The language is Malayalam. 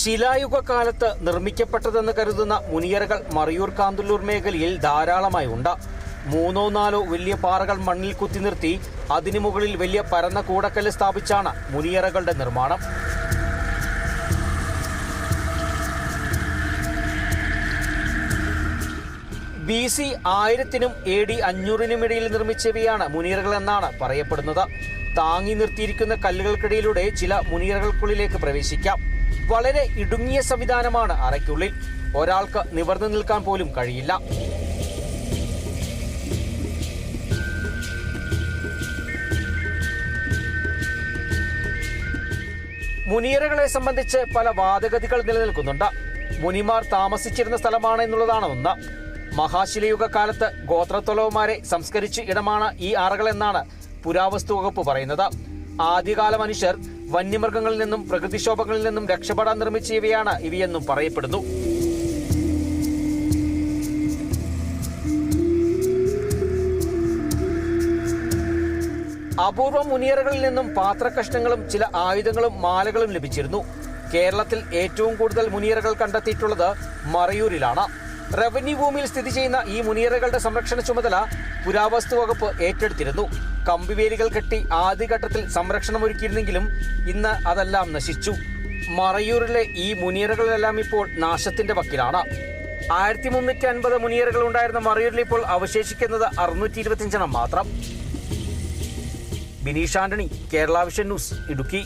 ശിലായുഗ കാലത്ത് നിർമ്മിക്കപ്പെട്ടതെന്ന് കരുതുന്ന മുനിയറകൾ മറിയൂർ കാന്തല്ലൂർ മേഖലയിൽ ധാരാളമായി ഉണ്ട്. മൂന്നോ നാലോ വലിയ പാറകൾ മണ്ണിൽ കുത്തി നിർത്തി അതിനു മുകളിൽ വലിയ പരന്ന കൂടക്കല്ല് സ്ഥാപിച്ചാണ് മുനിയറകളുടെ നിർമ്മാണം. ബി സി ആയിരത്തിനും എ ഡി അഞ്ഞൂറിനും ഇടയിൽ നിർമ്മിച്ചവയാണ് മുനീറകൾ എന്നാണ് പറയപ്പെടുന്നത്. താങ്ങി നിർത്തിയിരിക്കുന്ന കല്ലുകൾക്കിടയിലൂടെ ചില മുനീറകൾക്കുള്ളിലേക്ക് പ്രവേശിക്കാം. വളരെ ഇടുങ്ങിയ സംവിധാനമാണ് അറയ്ക്കുള്ളിൽ. ഒരാൾക്ക് നിവർന്നു നിൽക്കാൻ പോലും കഴിയില്ല. മുനിയറകളെ സംബന്ധിച്ച് പല വാദഗതികൾ നിലനിൽക്കുന്നുണ്ട്. മുനിമാർ താമസിച്ചിരുന്ന സ്ഥലമാണ് എന്നുള്ളതാണ് ഒന്ന്. മഹാശിലയുഗ കാലത്ത് ഗോത്രത്തൊലവന്മാരെ സംസ്കരിച്ച ഇടമാണ് ഈ അറകൾ എന്നാണ് പുരാവസ്തു വകുപ്പ് പറയുന്നത്. ആദ്യകാല മനുഷ്യർ വന്യമൃഗങ്ങളിൽ നിന്നും പ്രകൃതിക്ഷോഭങ്ങളിൽ നിന്നും രക്ഷപ്പെടാൻ നിർമ്മിച്ച ഇവയാണ് ഇവയെന്നും പറയപ്പെടുന്നു. അപൂർവ മുനിയറകളിൽ നിന്നും പാത്രകഷ്ണങ്ങളും ചില ആയുധങ്ങളും മാലകളും ലഭിച്ചിരുന്നു. കേരളത്തിൽ ഏറ്റവും കൂടുതൽ മുനിയറകൾ കണ്ടെത്തിയിട്ടുള്ളത് മറയൂരിലാണ്. റവന്യൂ ഭൂമിയിൽ സ്ഥിതി ചെയ്യുന്ന ഈ മുനിയറകളുടെ സംരക്ഷണ ചുമതല പുരാവസ്തു വകുപ്പ് ഏറ്റെടുത്തിരുന്നു. കമ്പിവേലികൾ കെട്ടി ആദ്യഘട്ടത്തിൽ സംരക്ഷണം ഒരുക്കിയിരുന്നെങ്കിലും ഇന്ന് അതെല്ലാം നശിച്ചു. മറയൂരിലെ ഈ മുനിയറകളെല്ലാം ഇപ്പോൾ നാശത്തിന്റെ വക്കിലാണ്. ആയിരത്തി മുന്നൂറ്റി അൻപത് മുനിയറകൾ ഉണ്ടായിരുന്ന മറയൂരിൽ ഇപ്പോൾ അവശേഷിക്കുന്നത് അറുന്നൂറ്റി ഇരുപത്തിയഞ്ചെണ്ണം മാത്രം. Bineesh Antony Kerala vision news Idukki.